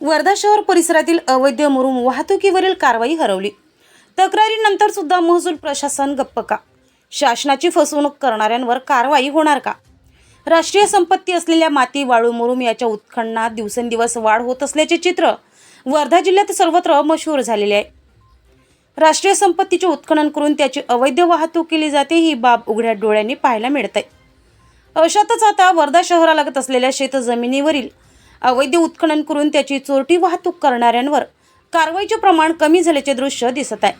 वर्धा शहर परिसरातील अवैध मुरुम वाहतुकीवरील कारवाई हरवली. तक्रारीनंतर सुद्धा महसूल प्रशासन गप्प का? शासनाची फसवणूक करणाऱ्यांवर कारवाई होणार का? राष्ट्रीय संपत्ती असलेल्या माती वाळू मुरुम याच्या उत्खननात दिवसेंदिवस वाढ होत असल्याचे चित्र वर्धा जिल्ह्यात सर्वत्र मशहूर झालेले आहे. राष्ट्रीय संपत्तीचे उत्खनन करून त्याची अवैध वाहतूक केली जाते ही बाब उघड्या डोळ्यांनी पाहायला मिळते अशातच आता वर्धा शहरालगत असलेल्या शेतजमिनीवरील अवैध उत्खनन करून त्याची चोरटी वाहतूक करणाऱ्यांवर कारवाईचे प्रमाण कमी झाल्याचे दृश्य दिसत आहे.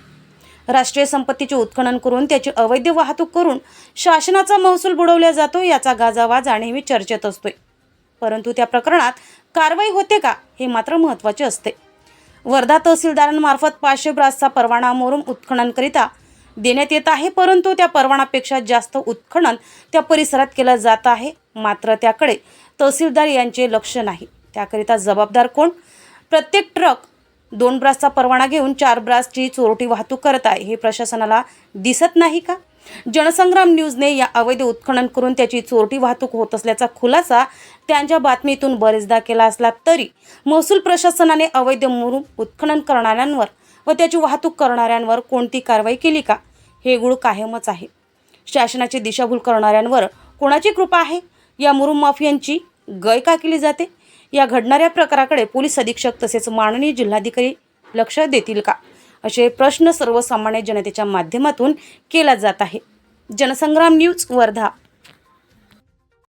राष्ट्रीय संपत्तीचे उत्खनन करून त्याची अवैध वाहतूक करून शासनाचा महसूल बुडवला जातो याचा गाजावाजा नेहमी चर्चेत असतोय. परंतु त्या प्रकरणात कारवाई होते का हे मात्र महत्त्वाचे असते. वर्धा तहसीलदारांमार्फत पाचशे ब्रासचा परवाना मोरून उत्खननकरिता देण्यात येत आहे परंतु त्या परवानापेक्षा जास्त उत्खनन त्या परिसरात केलं जात आहे. मात्र त्याकडे तहसीलदार यांचे लक्ष नाही. त्याकरिता जबाबदार कोण? प्रत्येक ट्रक दोन ब्रासचा परवाना घेऊन चार ब्रासची चोरटी वाहतूक करत आहे. हे प्रशासनाला दिसत नाही का? जनसंग्राम न्यूजने या अवैध उत्खनन करून त्याची चोरटी वाहतूक होत असल्याचा खुलासा त्यांच्या बातमीतून बरेचदा केला असला तरी महसूल प्रशासनाने अवैध मुरुम उत्खनन करणाऱ्यांवर व त्याची वाहतूक करणाऱ्यांवर कोणती कारवाई केली का? हे गुळ कायमच आहे. शासनाची दिशाभूल करणाऱ्यांवर कोणाची कृपा आहे? या मुरुम माफियांची गय का केली जाते? या घडणाऱ्या प्रकाराकडे पोलीस अधीक्षक तसेच माननीय जिल्हाधिकारी लक्ष देतील का? असे प्रश्न सर्वसामान्य जनतेच्या माध्यमातून केला जात आहे. जनसंग्राम न्यूज वर्धा.